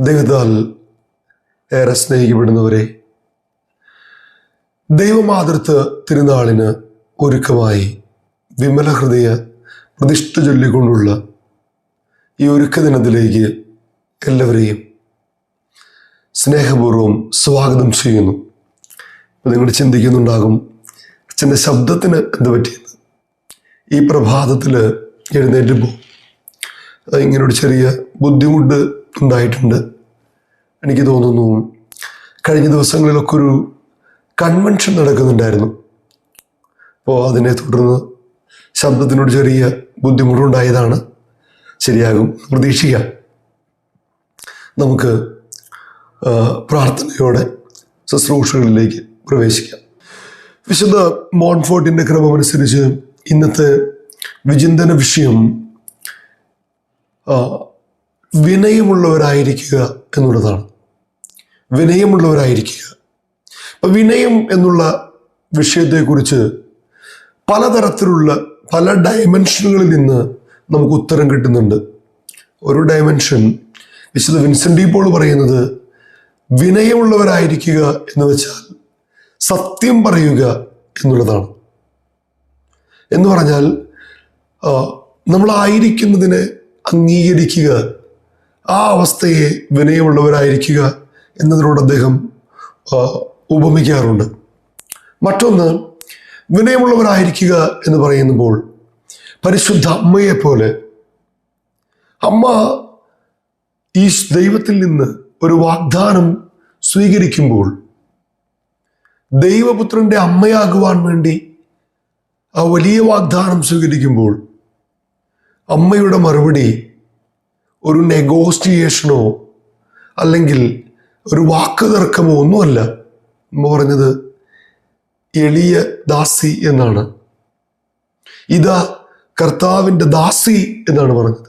ദൈവത്താൽ ഏറെ സ്നേഹിക്കപ്പെടുന്നവരെ ദൈവമാതൃത്വ തിരുനാളിന് ഒരുക്കമായി വിമല ഹൃദയ പ്രതിഷ്ഠ ചൊല്ലിക്കൊണ്ടുള്ള ഈ ഒരുക്ക ദിനത്തിലേക്ക് എല്ലാവരെയും സ്നേഹപൂർവം സ്വാഗതം ചെയ്യുന്നു. നിങ്ങൾ ചിന്തിക്കുന്നുണ്ടാകും അച്ഛന്റെ ശബ്ദത്തിന് എന്ത് പറ്റിയെന്ന് ഈ പ്രഭാതത്തിൽ എഴുന്നേറ്റ് ഇങ്ങനൊരു ചെറിയ ബുദ്ധിമുട്ട് ഉണ്ടായിട്ടുണ്ട്. എനിക്ക് തോന്നുന്നു കഴിഞ്ഞ ദിവസങ്ങളിലൊക്കെ ഒരു കൺവെൻഷൻ നടക്കുന്നുണ്ടായിരുന്നു. അപ്പോൾ അതിനെ തുടർന്ന് ശബ്ദത്തിനോട് ചെറിയ ബുദ്ധിമുട്ടുണ്ടായതാണ്. ശരിയാകും പ്രതീക്ഷിക്കാം. നമുക്ക് പ്രാർത്ഥനയോടെ ശുശ്രൂഷകളിലേക്ക് പ്രവേശിക്കാം. വിശുദ്ധ മോൺഫോർട്ടിന്റെ ക്രമമനുസരിച്ച് ഇന്നത്തെ വിചിന്തന വിഷയം വിനയമുള്ളവരായിരിക്കുക എന്നുള്ളതാണ്. വിനയമുള്ളവരായിരിക്കുക. അപ്പം വിനയം എന്നുള്ള വിഷയത്തെക്കുറിച്ച് പലതരത്തിലുള്ള പല ഡയമെൻഷനുകളിൽ നിന്ന് നമുക്ക് ഉത്തരം കിട്ടുന്നുണ്ട്. ഒരു ഡയമെൻഷൻ വിശുദ്ധ വിൻസെന്റ് പോൾ പറയുന്നത് വിനയമുള്ളവരായിരിക്കുക എന്ന് വെച്ചാൽ സത്യം പറയുക എന്നുള്ളതാണ്. എന്ന് പറഞ്ഞാൽ നമ്മളായിരിക്കുന്നതിനെ അംഗീകരിക്കുക ആ അവസ്ഥയെ വിനയമുള്ളവരായിരിക്കുക എന്നതിനോട് അദ്ദേഹം ഉപമിക്കാറുണ്ട്. മറ്റൊന്ന് വിനയമുള്ളവരായിരിക്കുക എന്ന് പറയുമ്പോൾ പരിശുദ്ധ അമ്മയെപ്പോലെ അമ്മ ഈ ദൈവത്തിൽ നിന്ന് ഒരു വാഗ്ദാനം സ്വീകരിക്കുമ്പോൾ ദൈവപുത്രന്റെ അമ്മയാകുവാൻ വേണ്ടി ആ വലിയ വാഗ്ദാനം സ്വീകരിക്കുമ്പോൾ അമ്മയുടെ മറുപടി ഒരു നെഗോസിയേഷനോ അല്ലെങ്കിൽ ഒരു വാക്ക് തർക്കമോ ഒന്നുമല്ല. അമ്മ പറഞ്ഞത് എളിയ ദാസി എന്നാണ്. ഇതാ കർത്താവിന്റെ ദാസി എന്നാണ് പറഞ്ഞത്.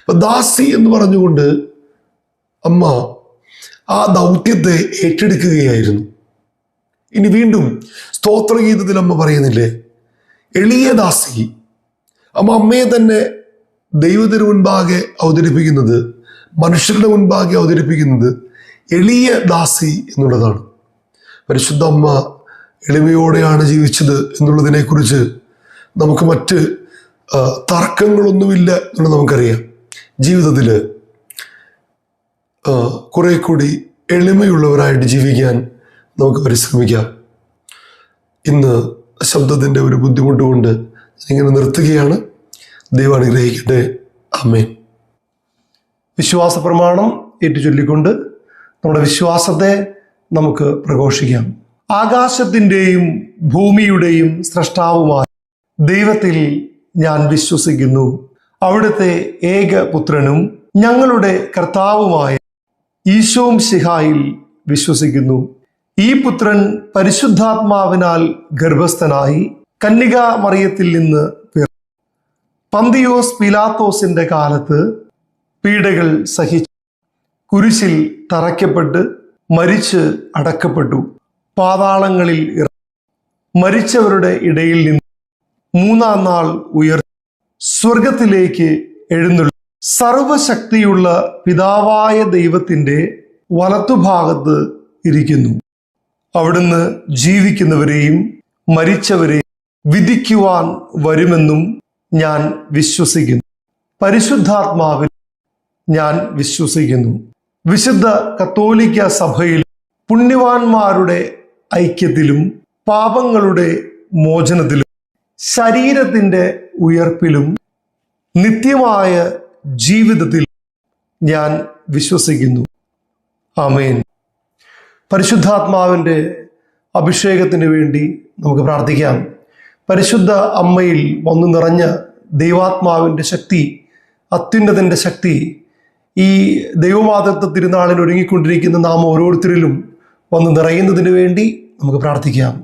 അപ്പൊ ദാസി എന്ന് പറഞ്ഞുകൊണ്ട് അമ്മ ആ ദൗത്യത്തെ ഏറ്റെടുക്കുകയായിരുന്നു. ഇനി വീണ്ടും സ്തോത്രഗീതത്തിൽ അമ്മ പറയുന്നില്ലേ എളിയ ദാസി അമ്മ അമ്മയെ തന്നെ ദൈവത്തിന് മുൻപാകെ അവതരിപ്പിക്കുന്നത് മനുഷ്യരുടെ മുൻപാകെ അവതരിപ്പിക്കുന്നത് എളിയ ദാസി എന്നുള്ളതാണ്. പരിശുദ്ധ അമ്മ എളിമയോടെയാണ് ജീവിച്ചത് എന്നുള്ളതിനെക്കുറിച്ച് നമുക്ക് മറ്റ് തർക്കങ്ങളൊന്നുമില്ല എന്നുള്ളത് നമുക്കറിയാം. ജീവിതത്തിൽ കുറെ കൂടി എളിമയുള്ളവരായിട്ട് ജീവിക്കാൻ നമുക്ക് പരിശ്രമിക്കാം. ഇന്ന് ശബ്ദത്തിന്റെ ഒരു ബുദ്ധിമുട്ട് കൊണ്ട് ഇങ്ങനെ നിർത്തുകയാണ്. ദൈവം അനുഗ്രഹിക്കട്ടെ. അമ്മേ വിശ്വാസ പ്രമാണം ഏറ്റുചൊല്ലിക്കൊണ്ട് നമ്മുടെ വിശ്വാസത്തെ നമുക്ക് പ്രഘോഷിക്കാം. ആകാശത്തിന്റെയും ഭൂമിയുടെയും സൃഷ്ടാവുമായ ദൈവത്തിൽ ഞാൻ വിശ്വസിക്കുന്നു. അവിടുത്തെ ഏക പുത്രനും ഞങ്ങളുടെ കർത്താവുമായ ഈശോം ശിഹായിൽ വിശ്വസിക്കുന്നു. ഈ പുത്രൻ പരിശുദ്ധാത്മാവിനാൽ ഗർഭസ്ഥനായി കന്യക മറിയത്തിൽ നിന്ന് പന്തിയോസ് പിലാത്തോസിന്റെ കാലത്ത് പീഡകൾ സഹിച്ച് കുരിശിൽ തറയ്ക്കപ്പെട്ട് മരിച്ച് അടക്കപ്പെട്ടു. പാതാളങ്ങളിൽ മരിച്ചവരുടെ ഇടയിൽ നിന്ന് മൂന്നാം നാൾ ഉയർ സ്വർഗത്തിലേക്ക് എഴുന്നള്ളി. സർവശക്തിയുള്ള പിതാവായ ദൈവത്തിന്റെ വലത്തുഭാഗത്ത് ഇരിക്കുന്നു. അവിടുന്ന് ജീവിക്കുന്നവരെയും മരിച്ചവരെയും വിധിക്കുവാൻ വരുമെന്നും ഞാൻ വിശ്വസിക്കുന്നു. പരിശുദ്ധാത്മാവിൽ ഞാൻ വിശ്വസിക്കുന്നു. വിശുദ്ധ കത്തോലിക്ക സഭയിൽ പുണ്യവാന്മാരുടെ ഐക്യത്തിലും പാപങ്ങളുടെ മോചനത്തിലും ശരീരത്തിന്റെ ഉയർപ്പിലും നിത്യമായ ജീവിതത്തിൽ ഞാൻ വിശ്വസിക്കുന്നു. ആമേൻ. പരിശുദ്ധാത്മാവിന്റെ അഭിഷേകത്തിന് വേണ്ടി നമുക്ക് പ്രാർത്ഥിക്കാം. പരിശുദ്ധ അമ്മയിൽ വന്നു നിറഞ്ഞ ദൈവാത്മാവിന്റെ ശക്തി അത്യുന്നതന്റെ ശക്തി ഈ ദൈവമാതൃത്വ തിരുനാളിൽ ഒരുങ്ങിക്കൊണ്ടിരിക്കുന്ന നാം ഓരോരുത്തരിലും വന്ന് നിറയുന്നതിന് വേണ്ടി നമുക്ക് പ്രാർത്ഥിക്കാം.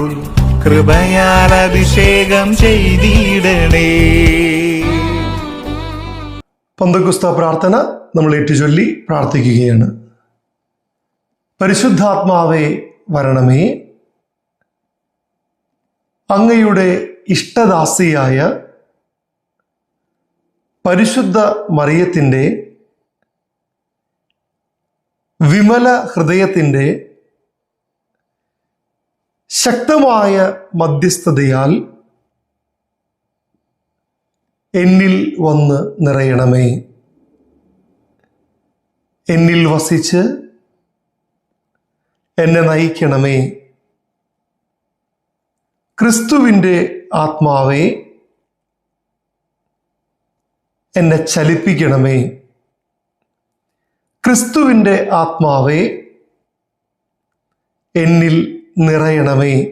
കൃപയാൽ അഭിഷേകം ചെയ്തിടണേ. പന്തക്കുസ്ത പ്രാർത്ഥന നമ്മൾ ഏറ്റുചൊല്ലി പ്രാർത്ഥിക്കുകയാണ്. പരിശുദ്ധാത്മാവേ വരണമേ. അങ്ങയുടെ ഇഷ്ടദാസിയായ പരിശുദ്ധ മറിയത്തിന്റെ വിമല ഹൃദയത്തിന്റെ ശക്തമായ മധ്യസ്ഥതയാൽ എന്നിൽ വന്ന് നിറയണമേ. എന്നിൽ വസിച്ച് എന്നെ നയിക്കണമേ. ക്രിസ്തുവിന്റെ ആത്മാവെ എന്നെ ചലിപ്പിക്കണമേ. ക്രിസ്തുവിന്റെ ആത്മാവെ എന്നിൽ നിറയണമേ.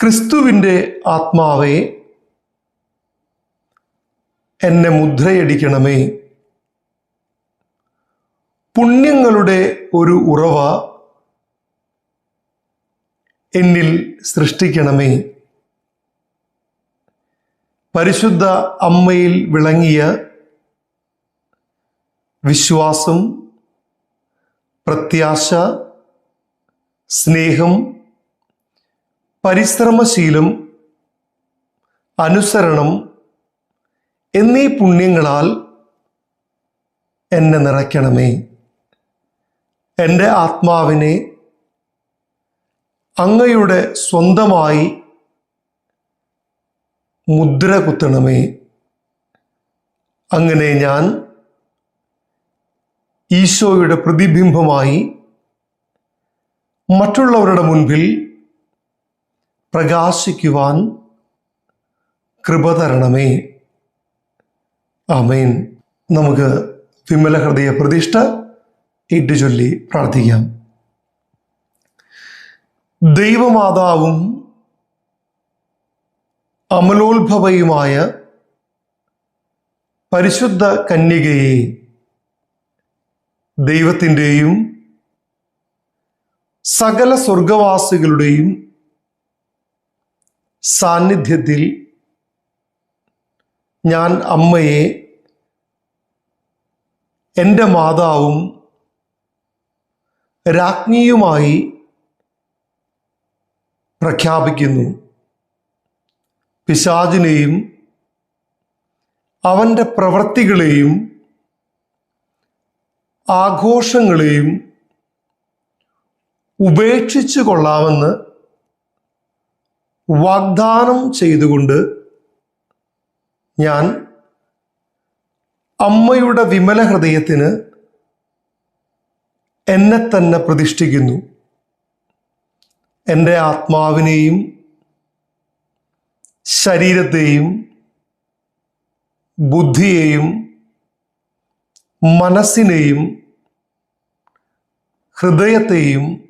ക്രിസ്തുവിന്റെ ആത്മാവേ എന്നെ മുദ്രയടിക്കണമേ. പുണ്യങ്ങളുടെ ഒരു ഉറവ എന്നിൽ സൃഷ്ടിക്കണമേ. പരിശുദ്ധ അമ്മയിൽ വിളങ്ങിയ വിശ്വാസം പ്രത്യാശ സ്നേഹം പരിശ്രമശീലം അനുസരണം എന്നീ പുണ്യങ്ങളാൽ എന്നെ നിറയ്ക്കണമേ. എന്റെ ആത്മാവിനെ അങ്ങയുടെ സ്വന്തമായി മുദ്ര കുത്തണമേ. അങ്ങനെ ഞാൻ ഈശോയുടെ പ്രതിബിംബമായി മറ്റുള്ളവരുടെ മുൻപിൽ പ്രകാശിക്കുവാൻ കൃപ തരണമേ. ആമേൻ. നമുക്ക് വിമല ഹൃദയ പ്രതിഷ്ഠ ചൊല്ലി പ്രാർത്ഥിക്കാം. ദൈവമാതാവും അമലോത്ഭവയുമായ പരിശുദ്ധ കന്യകയെ ദൈവത്തിന്റെയും സകല സ്വർഗവാസികളുടെയും സാന്നിധ്യത്തിൽ ഞാൻ അമ്മയെ എന്റെ മാതാവും രാജ്ഞിയുമായി പ്രഖ്യാപിക്കുന്നു. പിശാചിനെയും അവന്റെ പ്രവൃത്തികളെയും ആഘോഷങ്ങളെയും ഉപേക്ഷിച്ചു കൊള്ളാമെന്ന് വാഗ്ദാനം ചെയ്തുകൊണ്ട് ഞാൻ അമ്മയുടെ വിമല ഹൃദയത്തിന് എന്നെ തന്നെ പ്രതിഷ്ഠിക്കുന്നു. എന്റെ ആത്മാവിനെയും ശരീരത്തെയും ബുദ്ധിയെയും മനസ്സിനെയും ഹൃദയത്തെയും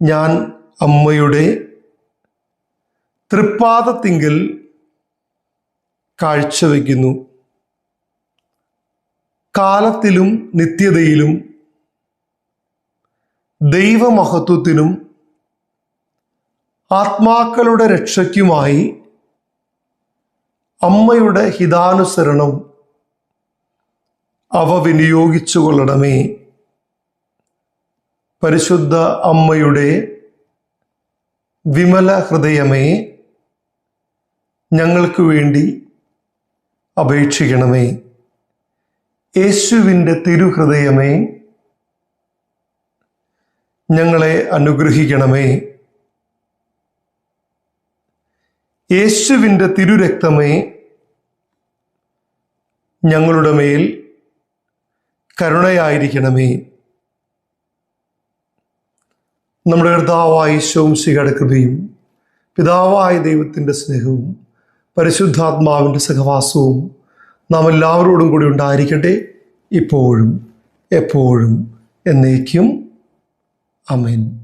ഞാൻ അമ്മയുടെ തൃപ്പാദത്തിങ്കൽ കാഴ്ചവെക്കുന്നു കാലത്തിലും നിത്യതയിലും ദൈവമഹത്വത്തിനും ആത്മാക്കളുടെ രക്ഷയ്ക്കുമായി അമ്മയുടെ ഹിതാനുസരണം അവ വിനിയോഗിച്ചു കൊള്ളണമേ പരിശുദ്ധ അമ്മയുടെ വിമല ഹൃദയമേ ഞങ്ങൾക്ക് വേണ്ടി അപേക്ഷിക്കണമേ. യേശുവിന്റെ തിരുഹൃദയമേ ഞങ്ങളെ അനുഗ്രഹിക്കണമേ. യേശുവിന്റെ തിരുരക്തമേ ഞങ്ങളുടെ മേൽ കരുണയായിരിക്കണമേ. നമ്മുടെ കർത്താവായ ശോംശികയുടെ കൃപയും പിതാവായ ദൈവത്തിന്റെ സ്നേഹവും പരിശുദ്ധാത്മാവിന്റെ സഹവാസവും നാം എല്ലാവരോടും കൂടി ഉണ്ടായിരിക്കട്ടെ. ഇപ്പോഴും എപ്പോഴും എന്നേക്കും. അമേൻ